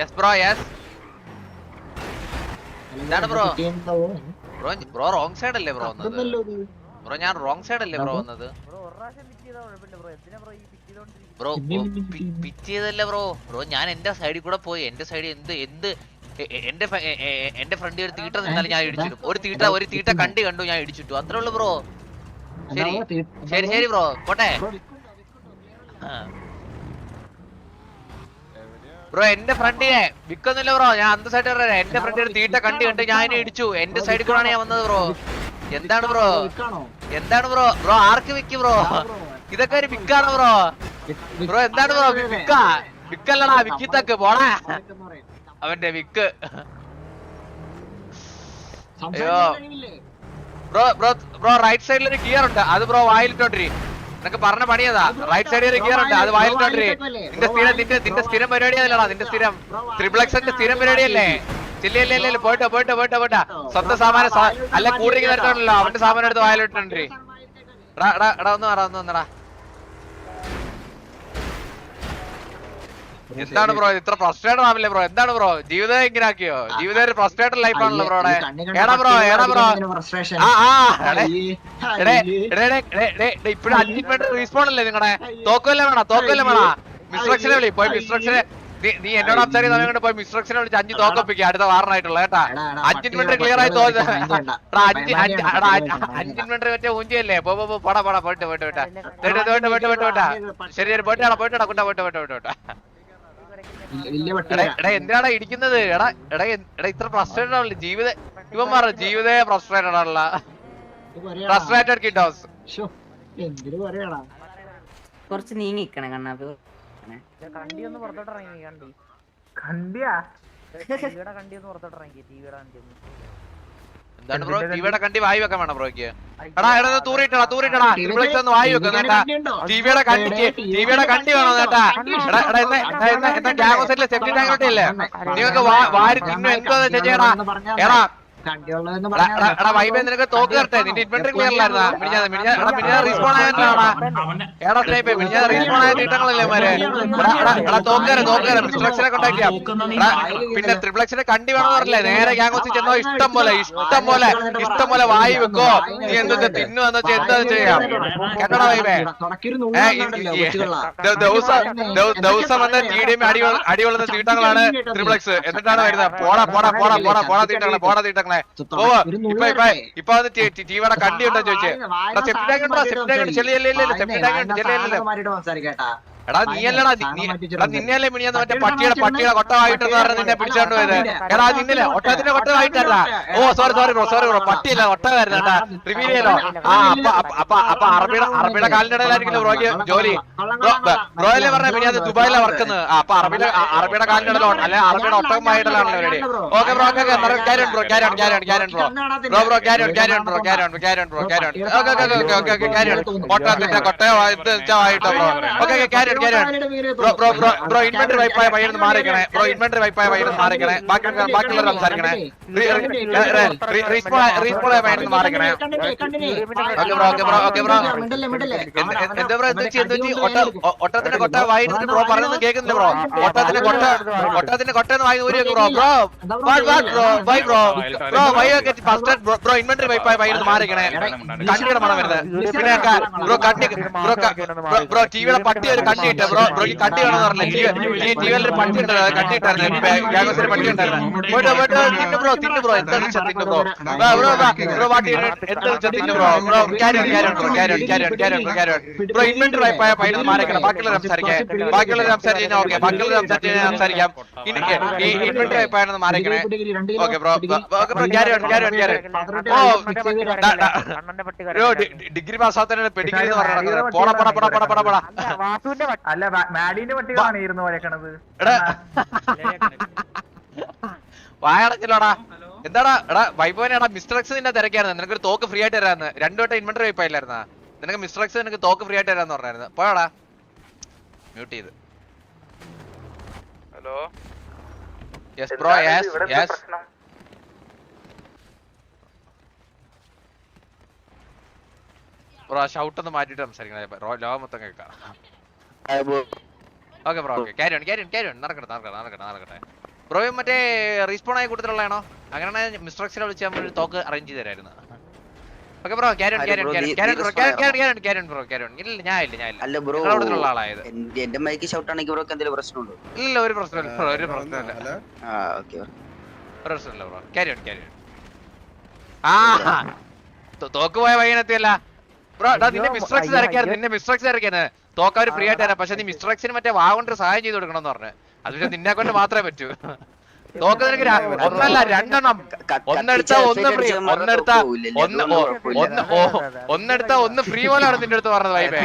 Yes bro yes എന്താണ് bro? Bro bro wrong side അല്ലേ bro വന്നത്. ബ്രോ ഞാൻ റോങ് സൈഡ് അല്ലേ ബ്രോ? വന്നത്? ബ്രോ. പിച്ച് ചെയ്തല്ലേ ബ്രോ ബ്രോ ഞാൻ എന്റെ സൈഡിൽ കൂടെ പോയി. എന്റെ സൈഡിൽ എന്ത് എന്ത് എന്റെ എന്റെ ഫ്രണ്ട് ഒരു തീട്ട നിന്നാലും ഞാൻ ഇടിച്ചിട്ടു ഒരു തീട്ട ഒരു തീട്ട കണ്ടി കണ്ടു ഞാൻ ഇടിച്ചിട്ടു. അത്രേ ഉള്ളൂ ബ്രോ ശരി. ശരി ശരി ബ്രോ പോട്ടെ. ബ്രോ? എന്റെ ഫ്രണ്ടിനെ വിൽക്കുന്നില്ല ബ്രോ ഞാൻ അന്ത സൈഡ് പറയാം എന്റെ ഫ്രണ്ട് ഒരു തീട്ട കണ്ടി കണ്ട് ഞാൻ ഇടിച്ചു. എന്റെ സൈഡിൽ കൂടെയാണ് ഞാൻ വന്നത് ബ്രോ എന്താണ് ബ്രോ? എന്താണ് ബ്രോ ബ്രോ ആർക്ക് വിക്ക് ബ്രോ. ഇതൊക്കെ ഒരു വിക്കാണ് ബ്രോ ബ്രോ എന്താണ് ബ്രോ. വിക്ക. വിക്കല്ലടാ വിക്കിത്തക്ക് പോടാ. അവന്റെ വിക്ക്. അയ്യോ. ബ്രോ ബ്രോ ബ്രോ റൈറ്റ് സൈഡിൽ ഒരു ഗിയർ ഉണ്ട്. അത് ബ്രോ വായിലിട്ടോണ്ടിരി. നിനക്ക് പറഞ്ഞ പണിയതാ റൈറ്റ് സൈഡിൽ ഒരു ഗിയർ ഉണ്ട് അത് വായിലിട്ടോണ്ടിരി നിന്റെ സ്ഥിരം നിന്റെ നിന്റെ സ്ഥിരം പരിപാടി അതല്ലടാ നിന്റെ സ്ഥിരം ത്രിപ്ലക്സിന്റെ സ്ഥിരം പരിപാടിയല്ലേ? ചെല്ലിയല്ലേ ഇല്ല പോയിട്ടോ പോയിട്ടോ പോയിട്ടോ പോയിട്ടോ. സ്വന്തം സാമാനം അല്ല തരത്തിലല്ലോ അവന്റെ സാമാനം എടുത്ത് വായിലിട്ടോണ്ടിരി എടാ എടാ എടാ ഒന്ന് പറ ഒന്ന് വന്നെടാ. എന്താണ് ബ്രോ? ഇത്ര ഫ്രസ്ട്രേറ്റഡ് ആവില്ലേ ബ്രോ? എന്താണ് ബ്രോ? ജീവിതം ഇങ്ങനെ ആക്കിയോ ജീവിതം ഒരു ഫ്രസ്ട്രേറ്റഡ് ലൈഫ് ആണല്ലോ ബ്രോ എടാ ബ്രോ എടാ ബ്രോ. ഫ്രസ്ട്രേഷൻ ആ ആ. എടേ എടേ എടേ എടേ എടേ എടേ എടേ ഇപ്പഴും അഞ്ച് മിനിറ്റ് റീസ്പോൺ അല്ലേ നിങ്ങളുടെ തോക്കല്ലേ വേണ? തോക്കല്ലേ വേണ? മിസ്ട്രക്ഷനെ വിളി പോയി മിസ്ട്രക്ഷനെ നീ എന്നോട് സംസാരിക്കുന്ന സമയം കൊണ്ട് പോയി മിസ്ട്രക്ഷനെ വിളിച്ച് അഞ്ച് തോക്കൊപ്പിക്കുക അടുത്ത വാറനായിട്ടുള്ള കേട്ടാ. അഞ്ച് മിനിറ്റ് ക്ലിയർ ആയി തോന്നുന്നു. അഞ്ച് അഞ്ച് എടാ, അഞ്ച് അഞ്ച് മിനിറ്റ് മറ്റേ ഊഞ്ചിയല്ലേ? പോ പോ പോ, പോടാ പോടാ പോയിട്ട് പോയിട്ട് പോയിട്ടാ. പോയിട്ട് പോയിട്ട് പോയിട്ട് പോയിട്ട് ശരി ശരി പോയിട്ടാടാ പോയിട്ടാടാ കുട്ടാ പോയിട്ട് പോയിട്ട് പോയിട്ട്. എടാ എന്തിനാടാ ഇടിക്കുന്നത്? എടാ എടാ എടാ ഇത്ര ഫ്രസ്ട്രേറ്റഡ് ആണല്ലോ. ജീവിത ഇവന്മാരുടെ ജീവിതേ ഫ്രസ്ട്രേറ്റഡ് ആണല്ല. ഫ്രസ്ട്രേറ്റഡ് കിഡ് ഹൗസ് കുറച്ച് നീങ്ങി കണ്ണാ കണ്ണാപ്പി. കണ്ടി ഒന്ന് പുറത്തോട്ട് ഇറങ്ങി കണ്ടി. കണ്ടിയാ? കണ്ടി ഒന്ന് പുറത്തോട്ട് ഇറങ്ങി ടിവിയുടെ കണ്ടി ഒന്ന് എന്താണ് ബ്രോ? ടിവിയുടെ കണ്ടി വായി വെക്കാൻ വേണം ബ്രോയ്ക്ക്. എടാ എടാ തൂറിട്ടടാ തൂറിട്ടടാ ടിവിളിച്ച് ഒന്ന് വായി വെക്കും കേട്ടാ. ടിവിയുടെ കണ്ടിക്ക് ടിവിയുടെ കണ്ടി വേണം കേട്ടാ. എടാ എടാ എന്താ എന്താ എന്താ ഗ്യാങ് സെറ്റിലെ സെഫ്റ്റി ടാങ്ക് ഇല്ലേ നിങ്ങൾക്ക് വാരി തിന്നു എന്തോ ചെയ്യടാ എടാ നിനക്ക് തോക്ക് തരട്ടെ? നിന്റെ ഇൻവെന്ററി ക്ലിയർ അല്ലായിരുന്നാ മിനിഞ്ഞാ മിനിഞ്ഞാ എടാ മിനിഞ്ഞാ റീസ്പോൺ ആയിട്ടാണ് എടാ സ്നേഹിപ്പേ മിനിഞ്ഞാ റീസ്പോൺ ആയ തീട്ടങ്ങളല്ലേ മാരെ എടാ തോക്കേറെ തോക്കേറെ പിന്നെ ത്രിപ്ലക്സിനെ കണ്ടി വേണം പറഞ്ഞില്ലേ? നേരെ ഗ്യാങ് ഹൗസിൽ ചെന്നോ ഇഷ്ടം പോലെ ഇഷ്ടം പോലെ ഇഷ്ടം പോലെ വായി വെക്കോ നീ എന്തൊക്കെ തിന്നു എന്ന് വെച്ചാൽ എന്താ ചെയ്യാം. കേട്ടോടാ വൈബേ ദിവസം വന്ന ദിവസം വന്ന് ടി ഡി അടി തീട്ടങ്ങളാണ് ത്രിപ്ലക്സ് എന്നിട്ടാണ് വരുന്നത് പോടാ പോടാ പോടാ പോടാ പോടാ തീട്ടങ്ങളെ പോടാ തീട്ടങ്ങളെ പോവാ ഇപ്പൊ ഇപ്പൊ ഇപ്പൊ വന്ന് ടിവിയുടെ കണ്ടി ഉണ്ടോ ചോദിച്ചേ? സെപ്റ്റി ടാങ്ക് ഉണ്ടോ? സെപ്റ്റി ടാങ്ക് ഉണ്ട് ചെല്ലി ചെല്ലി സെപ്റ്റി ടാങ്ക് എടാ നീ അല്ലടാ നിന്നെയല്ലേ മിനിയാന്ന് മറ്റേ പട്ടിയുടെ പട്ടിയുടെ കൊട്ടമായിട്ടെന്ന് പറഞ്ഞ നിന്നെ പിടിച്ചോണ്ട് പോയത് എടാ നിന്നില്ലേ? ഒട്ടത്തിന്റെ കൊട്ടമായിട്ടല്ല ഓ sorry sorry bro sorry bro പട്ടിയല്ല ഒട്ടമായിരുന്നു കേട്ടാ. റിവീൽ ചെയ്യലോ? ആ അപ്പൊ അപ്പൊ- അപ്പൊ അറബിയുടെ അറബിയുടെ കാലിന്റെ ഇടയിലായിരിക്കില്ല ബ്രോയ്ക്ക് ജോലി? ബ്രോയല്ലേ പറഞ്ഞ മിനിയാന്ന് ദുബായിലെ വർക്കുന്നത് അപ്പൊ അറബിയുടെ അറബിയുടെ കാലിന്റെ ഇടയിലോ അല്ലെ? അറബിയുടെ ഒട്ടകമായിട്ടുള്ള പരിപാടി. Okay bro okay carry bro carry carry carry bro bro bro carry carry bro carry carry bro carry okay okay okay okay carry കൊട്ടയോ ഇത് വെച്ചായിട്ടോ bro okay okay carry bro inventory വൈപ്പായ പയ്യന്ന് മാറിക്കണേ ബ്രോ ഇൻവെന്ററി വൈപ്പായ പയ്യന്ന് മാറിക്കണേ ബാക്കി ബാക്കിയുള്ളവർ സംസാരിക്കണേ respawn respawn പയ്യന്ന് മാറിക്കണേ okay bro okay bro okay bro എന്താ ബ്രോ എന്താ ഒട്ട ഒട്ടത്തിന്റെ കൊട്ട വായിട്ട് ബ്രോ പറയുന്നത് കേൾക്കുന്നില്ല ബ്രോ ഒട്ടത്തിന്റെ കൊട്ട ഒട്ടത്തിന്റെ കൊട്ട എന്ന് വായി ഊരി bro bro bro why bro bro why ഒക്കെ ഫസ്റ്റ് ബ്രോ ബ്രോ ഇൻവെന്ററി വൈപ്പായ പയ്യന്ന് മാറിക്കണേ കണ്ണിയുടെ മണം വരുന്നത് പിന്നെ ബ്രോ കണ്ണി ബ്രോ ബ്രോ ബ്രോ ടിവിയുടെ പട്ടി ഒരു കണ്ണി ഇട്ട് ബ്രോ ബ്രോ കട്ടി വേണമെന്ന് പറഞ്ഞില്ലേ? ടിവിയിൽ പട്ടി ഉണ്ട് അത് കണ്ണി ഇട്ടായിരുന്നു പട്ടി ഉണ്ടായിരുന്നു. പോയിട്ട് പോയിട്ട് തിന്നു ബ്രോ തിന്നു ബ്രോ. എന്താ തിന്നു ബ്രോ? ബ്രോ ബ്രോ പാട്ടി എന്താ തിന്നു bro? Bro? Carry carry carry carry carry carry bro inventory വൈപ്പായ പയ്യന്ന് മാറിക്കണം ബാക്കിയുള്ള സംസാരിക്കാം. ബാക്കിയുള്ള സംസാരിച്ചാൽ ഓക്കെ ബാക്കിയുള്ള സംസാരിച്ചാൽ സംസാരിക്കാം. ഈ ഇൻവെന്ററി വൈപ്പായെന്ന് മാറിക്കണേ okay bro okay bro carry carry carry oh degree പാസ്സാത്തന്നെ pedigree എന്ന് പറഞ്ഞാൽ പോടാ പോടാ പോടാ പോടാ പോടാ പോടാ. അല്ല മാലിന്റെ മാഡിന്റെ പട്ടികളാണ് ഇരുന്ന് വരക്കണത്. എടാ. വായടച്ചില്ലോടാ എന്താടാ എടാ വൈഭവനാടാ മിസ്റ്റർ എക്സ് നിന്നെ തിരക്കായിരുന്നു നിനക്കൊരു തോക്ക് ഫ്രീ ആയിട്ട് തരാന്ന്. രണ്ടു വട്ടം ഇൻവെന്ററി വൈപ്പായില്ലായിരുന്നാ നിനക്ക് മിസ്റ്റർ എക്സ് നിനക്ക് തോക്ക് ഫ്രീ ആയിട്ട് തരാന്ന് പറഞ്ഞായിരുന്നു. പോയാടാ. മ്യൂട്ട് ചെയ്ത്. Hello. Yes bro yes yes bro shout ഒന്ന് മാറ്റിട്ട് സംസാരിക്കണേ. റോ- ലോകം മൊത്തം കേൾക്കാം. Okay bro okay carry on carry on carry on നടക്കട്ടെ നടക്കട്ടെ നടക്കട്ടെ നടക്കട്ടെ. ബ്രോ മറ്റേ റീസ്പോൺ ആയ കൂട്ടത്തിലുള്ളതാണോ? അങ്ങനെയാണെങ്കിൽ മിസ്റ്റർ എക്സിനെ വിളിച്ച് നമ്മൾ ഒരു തോക്ക് അറേഞ്ച് ചെയ്ത് തരായിരുന്നു okay bro carry on carry on bro? Carry നീ- carry respond carry on bro carry on ഇല്ല ഞാൻ ഇല്ല ഞാൻ ഇല്ല. അല്ല ബ്രോ കൂട്ടത്തിലുള്ള ആളായത്. എന്റെ മൈക്ക് ഷൗട്ട് ആണെങ്കിൽ ബ്രോക്ക് എന്തെങ്കിലും പ്രശ്നമുണ്ടോ ഇല്ല ഒരു പ്രശ്നമില്ല ബ്രോ ഒരു പ്രശ്നമില്ല. ആ ഓക്കെ ഒരു പ്രശ്നമില്ല bro carry on carry on ആ ടോക്ക് തോക്ക് പോയ വൈകിനെത്തിയല്ല ബ്രോ നിന്നെ മിസ്റ്റർ എക്സ് അയ്യോ, നിന്നെ മിസ്റ്റർ എക്സ് തോക്കവര് ഫ്രീ ആയിട്ട് തരാം. പക്ഷെ നീ മിസ്റ്റർ എക്സിന് മറ്റേ വാ കൊണ്ട് സഹായം ചെയ്ത് കൊടുക്കണം എന്ന് പറഞ്ഞു. അത് പക്ഷെ നിന്നെ കൊണ്ട് മാത്രമേ പറ്റൂ. തോക്ക നിനക്ക് ഒന്നല്ല രണ്ടെണ്ണം. ഒന്നെടുത്താ ഒന്ന് ഫ്രീ ഒന്നെടുത്താ ഒന്ന് ഓ- ഒന്ന് ഓ ഒന്നെടുത്താ ഒന്ന് ഫ്രീ പോലാണ് നിന്റെ അടുത്ത് പറഞ്ഞത് വൈബേ.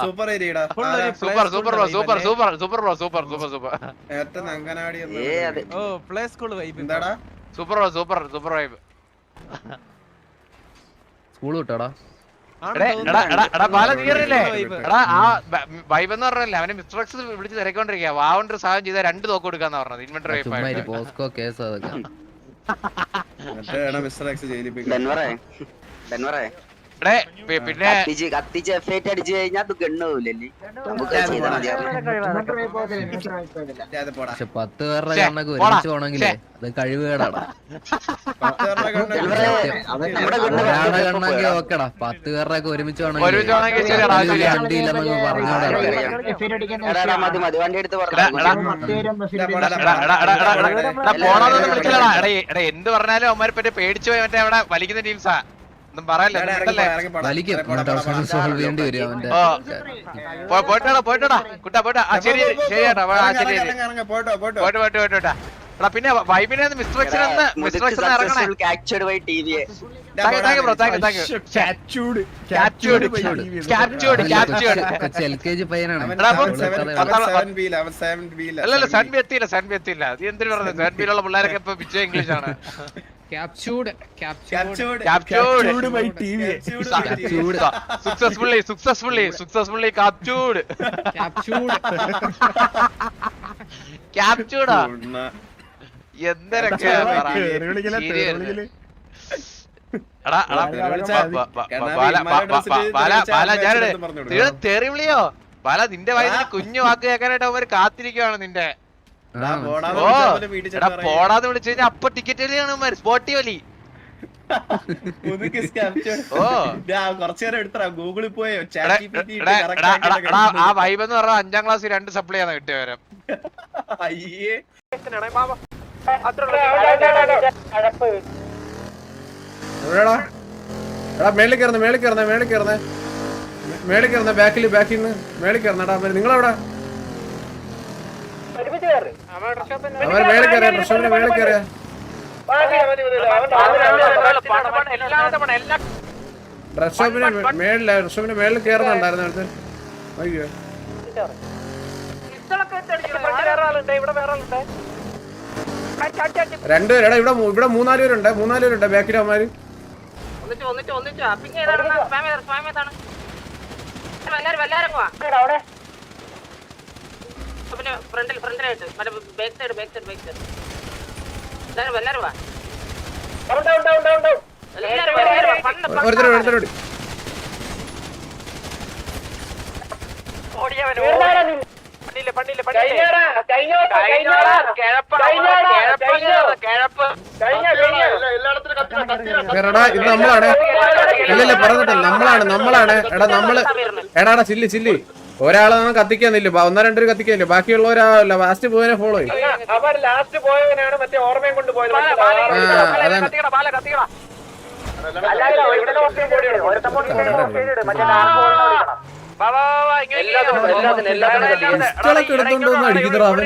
Super ഏരിയടാ. Super super bro super super super bro super super super. ഏറ്റവും ഏ ഓ പ്ലേ സ്കൂൾ വൈബ്. എന്താടാ? Super bro super super vibe. School വിട്ടോടാ. എടേ, എടാ എടാ എടാ ബാല നീ എടാ ആ വൈബ് എന്ന് പറഞ്ഞല്ലേ അവനെ മിസ്റ്റർ എക്സ് വിളിച്ച് തിരക്കൊണ്ടിരിക്കുക വാവണ്ട് സഹായം ചെയ്ത രണ്ട് തോക്ക് കൊടുക്കാന്ന് പറഞ്ഞത് ഇൻവെന്ററി പോസ്കോ കേസ് അതൊക്കെ. പി- പിന്നെ കത്തിച്ച് കത്തിച്ച് എഫ് അടിച്ചു കഴിഞ്ഞാൽ അത് നമുക്ക് അത് ചെയ്താൽ മതിയായിരുന്നു അത് പോടാ പക്ഷെ പത്ത് പേരുടെ കണ്ണൊക്കെ ഒരുമിച്ച് പോണെങ്കിലേ അത് കഴിവുകേടാടാ. ഒരാളുടെ കണ്ണൊക്കെ. ഓക്കെടാ. പത്ത് പേരുടെ ഒക്കെ ഒരുമിച്ച് ഒരുമിച്ച് പോണെങ്കിൽ ശരിയാടാ, അത് ശരിയാ. വണ്ടിയില്ലെന്നൊക്കെ പറഞ്ഞോടാ. എടാ, എടാ, മതി മതി. വണ്ടി എടുത്ത് എടാ, എടാ. പറഞ്ഞു എടാ, എടാ, എടാ, എടാ, എടാ, എടാ, എടാ, പോണോന്നൊന്നും വിളിച്ചില്ലടാ. എടാ എടാ എന്ത് പറഞ്ഞാലും അവന്മാരെ പറ്റി പേടിച്ചു പോയി. മറ്റേ അവിടെ വലിക്കുന്ന ടീംസാ ഒന്നും പറയല്ലേ പോയിട്ടോടാ പോയിട്ടോടാ. കുട്ടാ പോയിട്ടാ. ശരി ശരിയാട്ടാ ശരി പോയിട്ടോ പോയിട്ടോ. പോയിട്ട് പോയിട്ട് പോയിട്ട് പോയിട്ടാ. എടാ പിന്നെ വൈബിനെ mister ഇറങ്ങണേ. Bye thank thank bro thank thank കൊച്ചു പയ്യനാണ്. എടാ, എത്തിയില്ല സൺബി എത്തിയില്ല. പിള്ളേരൊക്കെ ഇപ്പൊ പിച്ചേ ഇംഗ്ലീഷ് ആണ്. Successfully successfully ക്യാപ്ചൂഡാ. എന്തൊക്കെ തെറി വിളിയോ? ബാല നിന്റെ വയസ്സിൽ കുഞ്ഞു വാക്ക് കേൾക്കാനായിട്ട് അവർ കാത്തിരിക്കുവാണ് നിന്റെ. പോടാന്ന് വിളിച്ചാ കഴിഞ്ഞാൽ അപ്പൊ ടിക്കറ്റ് വലിയാണ് സ്പോട്ടി വലി ഗൂഗിളിൽ പോയോ ആ വൈബ് എന്ന് പറഞ്ഞാൽ അഞ്ചാം ക്ലാസ് രണ്ട് സപ്ലൈ ആണ് കിട്ടിയ വരം അയ്യേ. എവിടെടാ? എടാ മേളിൽ കയറുന്ന മേളിൽ കയറുന്ന മേളിൽ കയറുന്ന. മേളിൽ കയറുന്ന ബാക്കിൽ ബാക്കിൽ നിന്ന് മേളിൽ കയറുന്നടാ നിങ്ങളെവിടെ? കയറിയ പ്രശ്നത്തിന് കയറിയ. ഡ്രസ് ഷോപ്പിന് മേളില ഡ്രസ് ഷോപ്പിന് മേളിൽ കയറുന്നുണ്ടായിരുന്നു അടുത്ത് അയ്യോ. രണ്ടുപേരും എടാ ഇവിടെ മൂ- ഇവിടെ മൂന്നാൽ പേരുണ്ട് മൂന്നാൽ പേരുണ്ട് ബാക്കിൽ അവന്മാര് ഫ്രണ്ടിൽ ഫ്രണ്ടിലായിട്ട്. മറ്റേ back side back side back side എല്ലാരും എല്ലാരും വാ. എല്ലാരും വാ, എല്ലാരും വാ. പണ്ട് പണ്ട് ഒരുത്തരും ഒരുത്തരോട്. എടാ ഇത് നമ്മളാണ്. ഇല്ലല്ല പറഞ്ഞിട്ടില്ല നമ്മളാണ് നമ്മളാണ്. എടാ നമ്മൾ എടാടാ എടാ ചില്ലി ചില്ലി. ഒരാളെ നമ്മൾ കത്തിക്കാന്നില്ല? ഒന്നോ രണ്ടോ കത്തിക്കാനില്ല ബാക്കിയുള്ളവരാ ലാസ്റ്റ് പോയവനെ ഫോളോ ചെയ്യും. പിസ്റ്റളൊക്കെ എടുത്തോണ്ട് വന്ന് അടിക്കുന്നതാ അവൻ?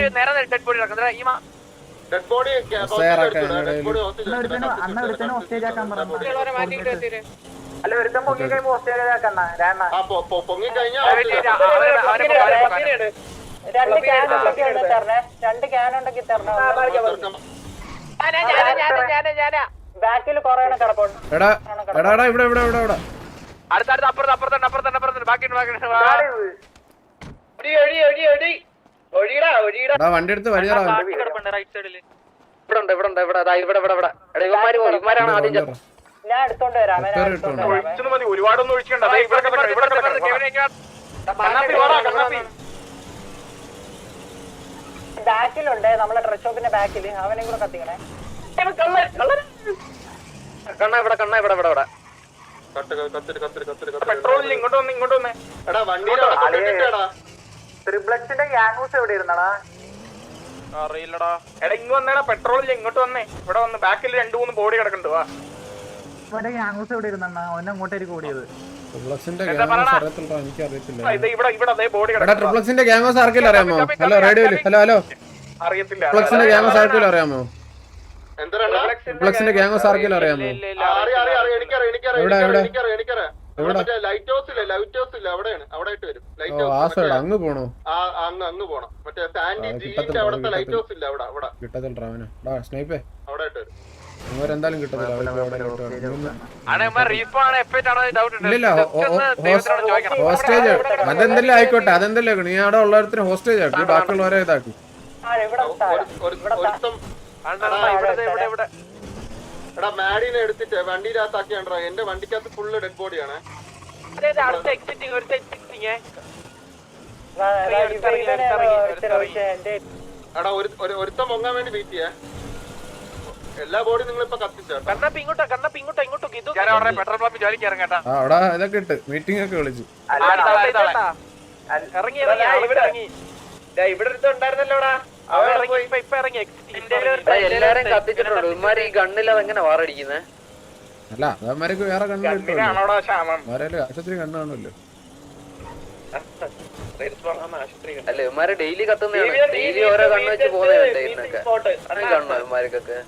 സേറൊക്കെ. അല്ല ഒരുത്തം പൊങ്ങി കഴിയുമ്പോ ഓസ്ട്രേലിയ ആക്കണ്ണ രണ്ട് ക്യാൻ ഉണ്ടെങ്കിൽ തരണേ. രണ്ട് ക്യാൻ ഉണ്ടെങ്കിൽ തരണേ. ബാക്കിൽ കൊറേ കിടപ്പുണ്ട്. എടാ എടാ എടാ ഇവിടെ ഇവിടെ ഇവിടെ ഇവിടെ. അടുത്തടുത്ത് അപ്പുറത്ത് അപ്പുറത്തുണ്ട് അപ്പുറത്തുണ്ട് അപ്പുറത്തുണ്ട്. ബാക്കിയുണ്ട് വണ്ടി എടുത്ത് വരികടാ ഇവിടെ ഉണ്ട് ഇവിടെ ഉണ്ട് ഇവിടെ ഇവിടെ ഇവിടെ ഇവിടെ. എടാ ഇവന്മാര് ഇവന്മാരാണ് ആദ്യം. ഞാൻ എടുത്തോണ്ട് വരാം ഞാൻ എടുത്തോണ്ട് മതി ഒരുപാടൊന്നും ഒഴിക്കണ്ട ദേ ഇവിടെ കിടക്കണം, ഇവിടെ കിടക്കണം. കണ്ണാപ്പി വാടാ, കണ്ണാപ്പി. ബാക്കിലുണ്ട് നമ്മളെ ഡ്രസ് ഷോപ്പിന്റെ ബാക്കിൽ അവനെയും കൂടെ കത്തിക്കണേ. കണ്ണ ഇവിടെ കണ്ണ ഇവിടെ ഇവിടെ ഇവിടെ. പെട്രോളിൽ ഇങ്ങോട്ട് വന്ന് ഇങ്ങോട്ട് വന്നേ. എടാ വണ്ടിയിലാ ട്രിപ്ലക്സിന്റെ ഗ്യാങ്സ് എവിടെ ഇരുന്നടാ? അറിയില്ലടാ. എടാ ഇങ്ങ് വന്നേടാ പെട്രോളിൽ ഇങ്ങോട്ട് വന്നേ. ഇവിടെ വന്ന് ബാക്കിൽ രണ്ടു മൂന്ന് ബോഡി കിടക്കണ്ട് വാ. ഇവിടെ ഗ്യാങ്സ് അങ്ങോട്ടേക്ക് ഓടിയത്. ട്രിപ്ലക്സിന്റെ ഗ്യാങ്ങോസ് അറിയത്തില്ല എനിക്ക് അറിയത്തില്ല ഇത് ഇവിടെ ഇവിടെ അതേ ബോഡി എടാ ട്രിപ്ലക്സിന്റെ ഗ്യാങ്ങോസ് ആർക്കെങ്കിലും അറിയാമോ? ഹലോ റേഡിയോയിൽ. Hello hello. ട്രിപ്ലക്സിന്റെ അറിയാമോ? എന്താ ട്രിപ്ലക്സിന്റെ ഗ്യാങ്ങോസ് ആർക്കെങ്കിലും അറിയാമോ? എവിടെ, അങ്ങ് പോണോ? അങ്ങ് പോണം. മറ്റേ സാൻഡി അവിടുത്തെ ലൈറ്റ്. ഹൗസ് ഇല്ല അവിടെ അവിടെ. കിട്ടത്തില്ല സ്നൈപ്പേ അവിടെ ആയിട്ട് വരും. അവരെന്തായാലും കിട്ടത്തില്ല ഹോസ്റ്റേജ് അതെന്തെല്ലാം ആയിക്കോട്ടെ അതെന്തെല്ലാം ആക്കണം. നീ അവിടെ ഉള്ളവരത്തിന് ഹോസ്റ്റേജ് ആക്കി ബാക്കിയുള്ളവരെ ഇതാക്കി. എടാ മാഡിനെ എടുത്തിട്ട് വണ്ടിയിനകത്താക്കിയാണ്ടാ എന്റെ വണ്ടിക്കകത്ത് ഫുള്ള് ഡെഡ് ബോഡിയാണ് അടുത്ത ഒരു എടാ ഒരു ഒരു- ഒരുത്തം പൊങ്ങാൻ വേണ്ടി വെയിറ്റ് ചെയ്യാ. എല്ലാ ബോഡി നിങ്ങൾ ഇപ്പൊ കത്തിച്ചേട്ടാ കണ്ണപ്പ ഇങ്ങോട്ടോ കണ്ണപ്പ ഇങ്ങോട്ടോ ഇങ്ങോട്ടോ ഇത് ഞാൻ അവിടെ പെട്രോൾ പമ്പ് ജോലിക്ക് ഇറങ്ങട്ടാ ആ അവിടെ ഇതൊക്കെ ഇട്ട് മീറ്റിംഗ് ഒക്കെ വിളിച്ചു. ഇറങ്ങി ഇറങ്ങി ഇവിടെ ഇറങ്ങി. ഇവിടെ ഉണ്ടായിരുന്നല്ലോടാ അവൻ ഇറങ്ങി ഇപ്പൊ ഇപ്പൊ ഇറങ്ങി. എല്ലാരും കത്തിച്ചിട്ടുണ്ട് ഇവന്മാര് ഈ ഗണ്ണില്ലാതെ എങ്ങനെ വാറടിക്കുന്നേ? അല്ല അതമാരൊക്കെ വേറെ കണ്ണ് ആശുപത്രി കണ്ണ് കാണുമല്ലോ. അല്ല ഇവന്മാര് ഡെയിലി കത്തുന്നതാണ്. ഡെയിലി ഓരോ കണ്ണ് വെച്ച് പോകുന്നതല്ലേ ഇന്നൊക്കെ കണ്ണോ ഇവന്മാർക്കൊക്കെ.